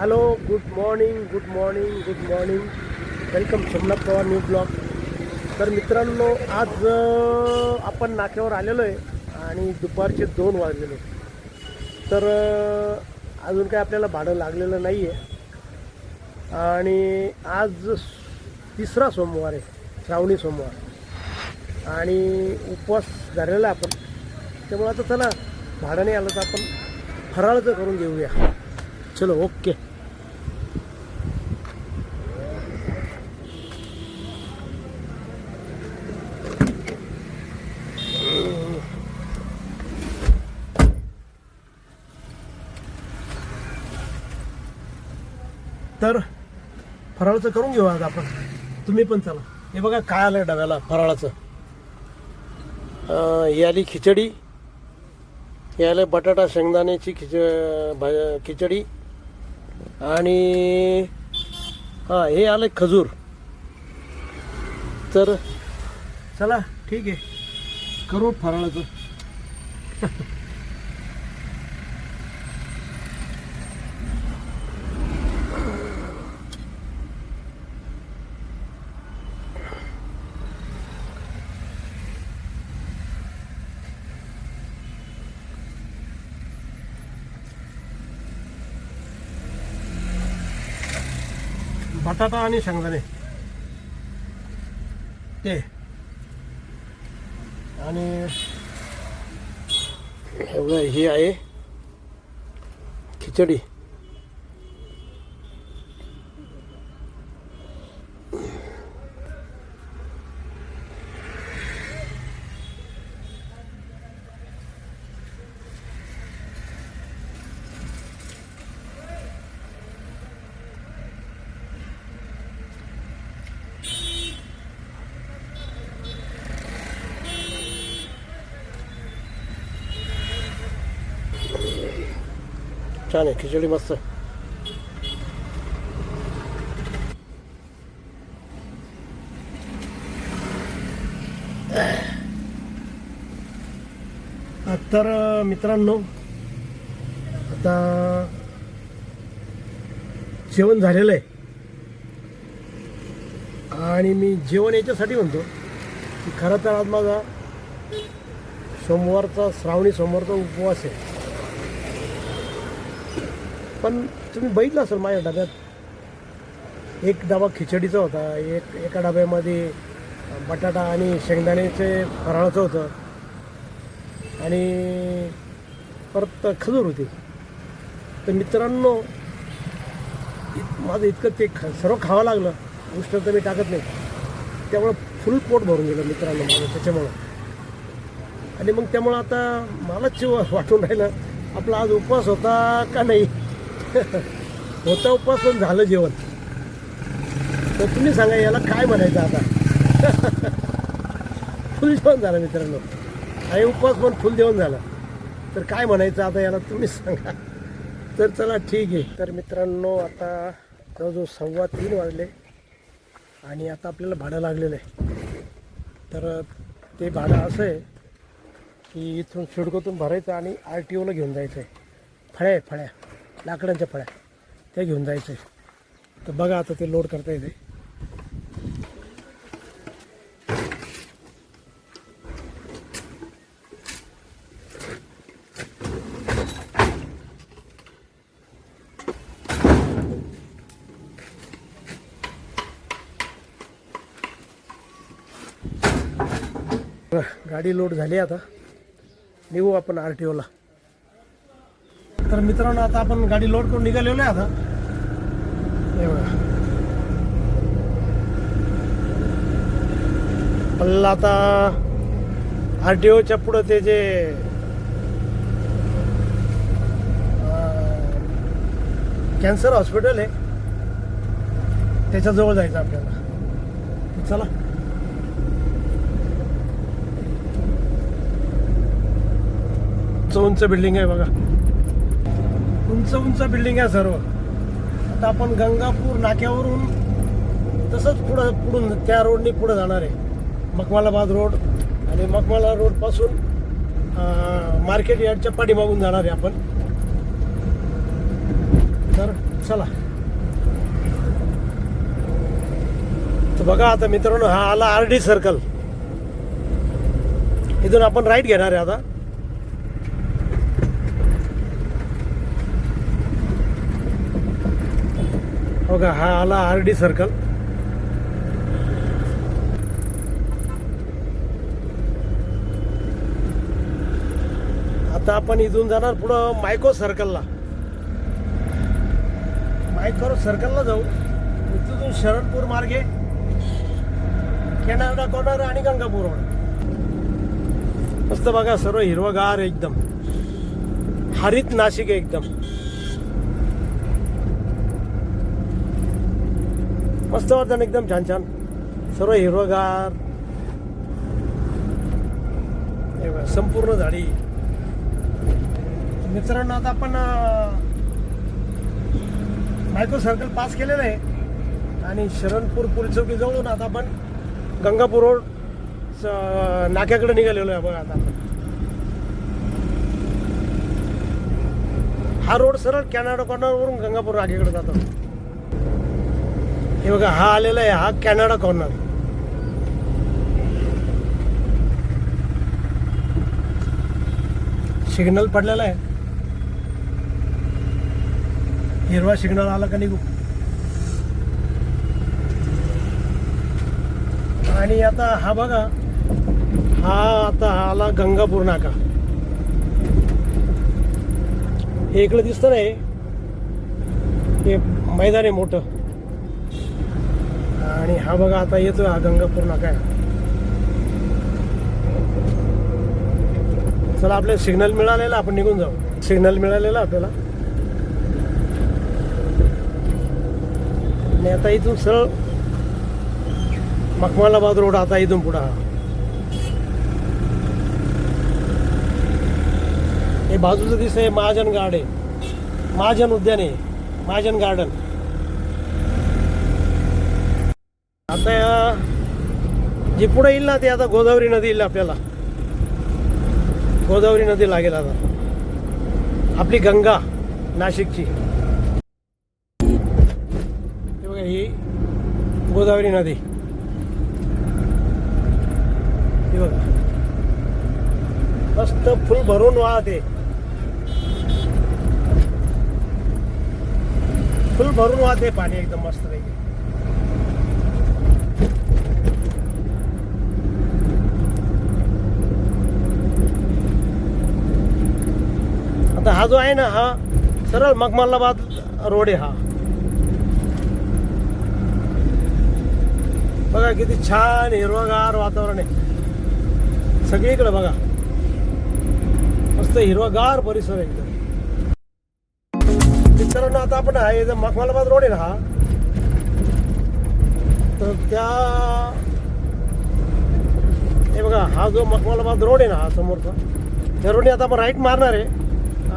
Hello good morning good morning good morning welcome Somnath Pawar new blog तर मित्रांनो आज आपण नाक्यावर आलेलो आहे आणि दुपारचे दोन वाजलेले तर अजून काय आपल्याला भाडं लागलेलं नाही आहे आणि आज तिसरा सोमवार आहे श्रावणी सोमवार. आणि उपवास धरलेला आहे आपण. त्यामुळे आता चला भाडं नाही आलं तर आपण फराळचं करून घेऊया. चलो ओके. तर फराळाचं करून घेऊ आज आपण. तुम्ही पण चला. हे बघा काय आलं डब्याला फराळाचं. याली ही आली खिचडी. हे बटाटा शेंगदाण्याची खिच भाज खिचडी. आणि हां हे आलं खजूर. तर चला ठीक आहे. करू फराळाचं. बटाटा आणि शेंगदाणे. ते. आणि हे ही आहे खिचडी. छान आहे खिचडी मस्त तर मित्रांनो आता जेवण झालेलं आहे आणि मी जेवण याच्यासाठी म्हणतो की खरं तर आज माझा सोमवारचा श्रावणी सोमवारचा उपवास आहे पण तुम्ही बघितलं असेल माझ्या डब्यात. एक डबा खिचडीचा होता एक एका डब्यामध्ये बटाटा आणि शेंगदाण्याचे फराळाचं होतं. आणि परत खजूर होती. तर मित्रांनो इत- माझं इतकं ते ख सर्व खावं लागलं. उष्ट तर मी टाकत नाही. त्यामुळं फुल पोट भरून गेलं मित्रांनो माझं त्याच्यामुळं. आणि मग त्यामुळं आता मलाच वाटून राहिलं. आपला आज उपवास होता का नाही? होता उपवास पण झालं जेवण. तर तुम्ही सांगा याला काय म्हणायचं आता? फुल जेवण झालं मित्रांनो. आणि उपवास पण फुल जेवण झालं. तर काय म्हणायचं आता याला तुम्ही सांगा. तर चला ठीक आहे. तर मित्रांनो आता जवळजवळ सव्वा तीन वाजले आणि आता आपल्याला भाडं लागलेलं आहे. तर ते भाडं असं आहे की इथून शिडकोतून भरायचं आणि आर टी ओला घेऊन जायचं आहे. फळ्या आहे फळ्या. लाकडांच्या फळ्या. त्या घेऊन जायचं आहे तर बघा आता ते लोड करता येते. गाडी लोड झाली आता. निघू आपण आर टी ओला तर मित्रांनो आता आपण गाडी लोड करून निघालेलो आहे आता. हे बघा. आता आर टी ओच्या पुढं ते जे कॅन्सर हॉस्पिटल आहे त्याच्याजवळ जायचं आपल्याला. चला. उंच उंच बिल्डिंग आहे बघा. उंच उंच बिल्डिंग आहे सर्व. आता आपण गंगापूर नाक्यावरून तसंच पुढं पुढून त्या रोडने पुढं जाणार आहे. मकमालाबाद रोड आणि मकमाला रोडपासून मार्केट यार्डच्या पाठीमागून जाणार आहे आपण. तर चला. तर बघा आता मित्रांनो हा आला आर डी सर्कल इथून आपण राईट घेणार आहे आता. बघा हा आला आर डी सर्कल आता आपण इथून जाणार पुढं मायको सर्कलला मायको सर्कलला जाऊ. तिथून शरणपूर मार्गे. कॅनडा कॉर्नर आणि गंगापूर मस्त बघा सर्व हिरवगार एकदम. हरित नाशिक आहे एकदम. मस्त वाटतं एकदम छान छान. सर्व हिरवगार. हे संपूर्ण झाडी. मित्रांनो आता आपण मायक्रो सर्कल पास केलेलं आहे. आणि शरणपूर पोलीस चौकी जवळून आता आपण गंगापूर रोड नाक्याकडे निघालेलो आहे बघा आता आपण. हा रोड सरळ कॅनडा कॉर्नरवरून गंगापूर नाक्याकडे जातो. हे बघा हा आलेला आहे हा कॅनडा कॉर्नर सिग्नल पडलेला आहे हिरवा सिग्नल आला का निघू आणि आता हा बघा हा आता हा आला गंगापूर नाका हे इकडे दिसतं नाही हे मैदान आहे मोठं आणि हा बघा आता येतोय हा गंगापूर नाका चला आपल्याला सिग्नल मिळालेला आपण निघून जाऊ. सिग्नल मिळालेला आपल्याला. आणि आता इथून सरळ मखमालाबाद रोड आता इथून पुढं हा. हे बाजूचं दिसतंय महाजन गार्ड आहे महाजन उद्यान आहे. महाजन गार्डन. आता जे पुढे येईल ना ते आता गोदावरी नदी येईल आपल्याला. गोदावरी नदी लागेल आता. आपली गंगा नाशिकची. हे बघा ही गोदावरी नदी. हे बघा. मस्त फुल भरून वाहते. फुल भरून वाहते पाणी एकदम मस्त पैकी आता हा जो आहे ना हा सरळ मखमलाबाद रोड आहे हा. बघा किती छान हिरवगार वातावरण आहे. सगळीकडे बघा. मस्त हिरवागार परिसर आहे एकदम. मित्रांनो आता आपण आहे मखमालाबाद मखमलाबाद रोड आहे ना हा. तर त्या हे बघा हा जो मखमालाबाद रोड आहे ना हा समोरचा त्या रोडने आता आपण राईट मारणार आहे.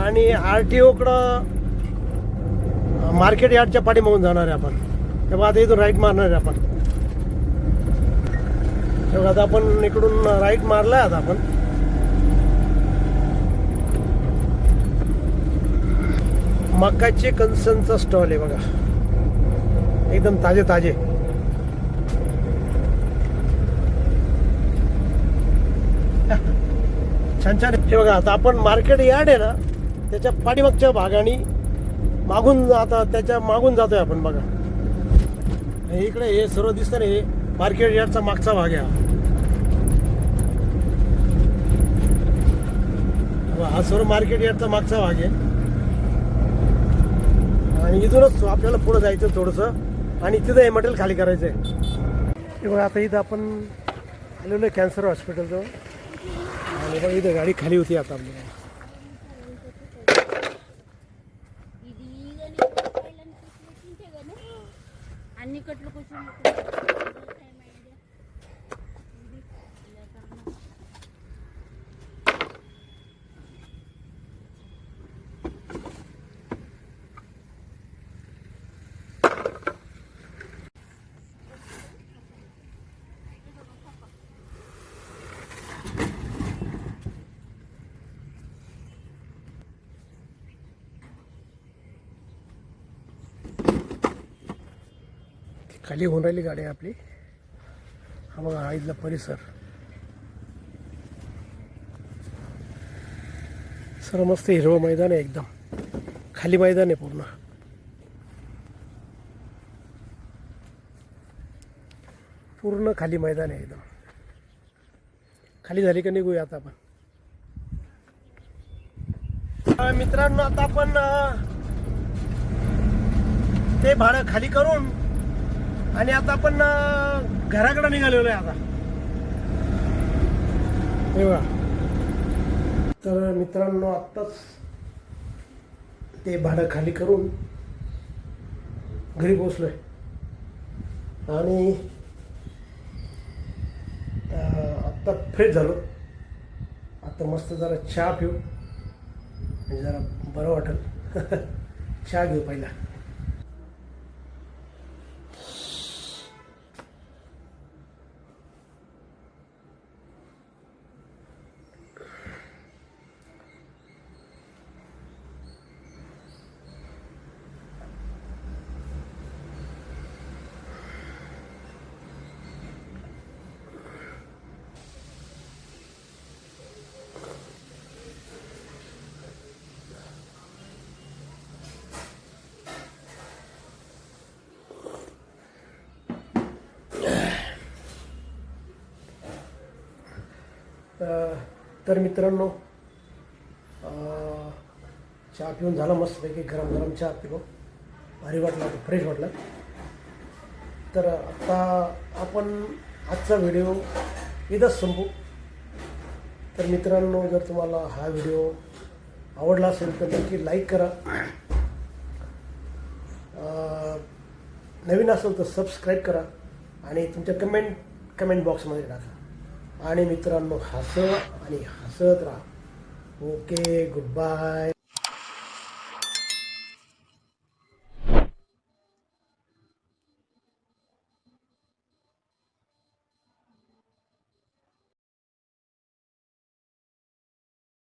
आणि आर टी ओकडं मार्केट यार्डच्या पाठीमागून जाणार आहे आपण. तेव्हा आता इथून राईट मारणार आहे आपण. तेव्हा आता आपण इकडून राईट मारलाय आता आपण. मकाचे कन्सनचा स्टॉल आहे बघा. एकदम ताजे ताजे. छान छान हे बघा आता आपण मार्केट यार्ड आहे ना त्याच्या पाठीमागच्या भागाने मागून आता त्याच्या मागून जातोय आपण बघा. हे इकडे हे सर्व दिसतं ना हे मार्केट यार्डचा मागचा भाग आहे हा. सर्व मार्केट यार्डचा मागचा भाग आहे. आणि इथूनच आपल्याला पुढे जायचं थोडंसं. आणि तिथं हे मटेरियल खाली करायचं आहे बघा आता इथं आपण आलेलो आहे कॅन्सर हॉस्पिटलजवळ आणि बघा इथं गाडी खाली होती आता. आपल्याला खाली होऊन राहिली गाडी आपली. हा बघा हा इथला परिसर. सर मस्त हिरवं मैदान आहे एकदम. खाली मैदान आहे पूर्ण. पूर्ण खाली मैदान आहे एकदम. खाली झाली का निघूया आता आपण? मित्रांनो आता आपण ते भाडं खाली करून आणि आता आपण घराकडे निघालेलो आहे आता. तेव्हा तर मित्रांनो आत्ताच ते भाडं खाली करून घरी पोचलोय आणि आत्ता फ्रेश झालो. आता मस्त जरा चहा पिऊ. म्हणजे जरा बरं वाटेल. चहा घेऊ पहिला. तर मित्रांनो चहा पिऊन झाला मस्तपैकी गरम गरम चहा पिलो. भारी वाटला फ्रेश वाटला. तर आता आपण आजचा व्हिडिओ इथंच संपू. तर मित्रांनो जर तुम्हाला हा व्हिडिओ आवडला असेल तर नक्की लाईक करा. नवीन असेल तर सबस्क्राईब करा आणि तुमच्या कमेंट कमेंट बॉक्समध्ये टाका. आणि मित्रांनो हसं आणि हसत राहा. Okay good bye